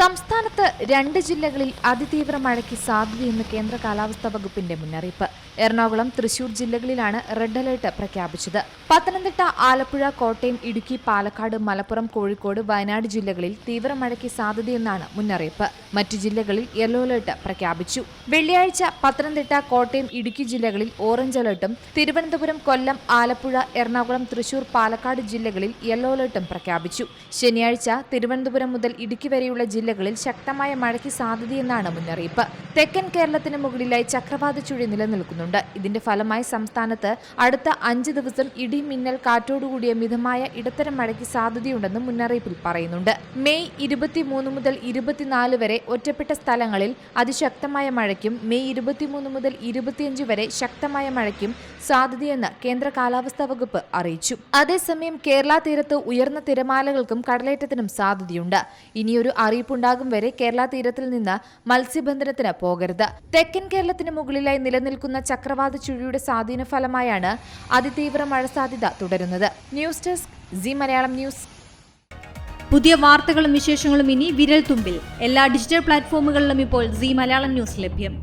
സംസ്ഥാനത്ത് രണ്ട് ജില്ലകളിൽ അതിതീവ്ര മഴയ്ക്ക് സാധ്യതയെന്ന് കേന്ദ്ര കാലാവസ്ഥാ വകുപ്പിന്റെ മുന്നറിയിപ്പ്. എറണാകുളം തൃശൂർ ജില്ലകളിലാണ് റെഡ് അലർട്ട് പ്രഖ്യാപിച്ചത്. പത്തനംതിട്ട ആലപ്പുഴ കോട്ടയം ഇടുക്കി പാലക്കാട് മലപ്പുറം കോഴിക്കോട് വയനാട് ജില്ലകളിൽ തീവ്ര മഴയ്ക്ക് സാധ്യതയെന്നാണ് മുന്നറിയിപ്പ്. മറ്റു ജില്ലകളിൽ യെല്ലോ അലർട്ട് പ്രഖ്യാപിച്ചു. വെള്ളിയാഴ്ച പത്തനംതിട്ട കോട്ടയം ഇടുക്കി ജില്ലകളിൽ ഓറഞ്ച് അലർട്ടും തിരുവനന്തപുരം കൊല്ലം ആലപ്പുഴ എറണാകുളം തൃശൂർ പാലക്കാട് ജില്ലകളിൽ യെല്ലോ അലർട്ടും പ്രഖ്യാപിച്ചു. ശനിയാഴ്ച തിരുവനന്തപുരം മുതൽ ഇടുക്കി വരെയുള്ള ജില്ലകളിൽ ശക്തമായ മഴയ്ക്ക് സാധ്യതയെന്നാണ് മുന്നറിയിപ്പ്. തെക്കൻ കേരളത്തിന് മുകളിലായി ചക്രവാത ചുഴി നിലനിൽക്കുന്നുണ്ട്. ഇതിന്റെ ഫലമായി സംസ്ഥാനത്ത് അടുത്ത അഞ്ച് ദിവസം ഇടി മിന്നൽ കാറ്റോടുകൂടിയ മിതമായ ഇടത്തരം മഴയ്ക്ക് സാധ്യതയുണ്ടെന്നും മുന്നറിയിപ്പിൽ പറയുന്നുണ്ട്. മെയ് ഇരുപത്തിമൂന്ന് മുതൽ ഇരുപത്തിനാല് വരെ ഒറ്റപ്പെട്ട സ്ഥലങ്ങളിൽ അതിശക്തമായ മഴയ്ക്കും മെയ് ഇരുപത്തിമൂന്ന് മുതൽ ഇരുപത്തിയഞ്ച് വരെ ശക്തമായ മഴയ്ക്കും സാധ്യതയെന്ന് കേന്ദ്ര കാലാവസ്ഥാ വകുപ്പ് അറിയിച്ചു. അതേസമയം കേരള തീരത്ത് ഉയർന്ന തിരമാലകൾക്കും കടലേറ്റത്തിനും സാധ്യതയുണ്ട്. ഇനിയൊരു അറിയിപ്പുണ്ടാകും വരെ കേരള തീരത്തിൽ നിന്ന് മത്സ്യബന്ധനത്തിന് പോകരുത്. തെക്കൻ കേരളത്തിന് മുകളിലായി നിലനിൽക്കുന്ന ചക്രവാത ചുഴിയുടെ സ്വാധീന ഫലമായാണ് അതിതീവ്ര മഴ സാധ്യത തുടരുന്നത്. News desk G Malayalam news. പുതിയ വാർത്തകളും വിശേഷങ്ങളും ഇനി വിരൽ തുമ്പിൽ എല്ലാ ഡിജിറ്റൽ പ്ലാറ്റ്ഫോമുകളിലും ഇപ്പോൾ സി മലയാളം ന്യൂസ് ലഭ്യം.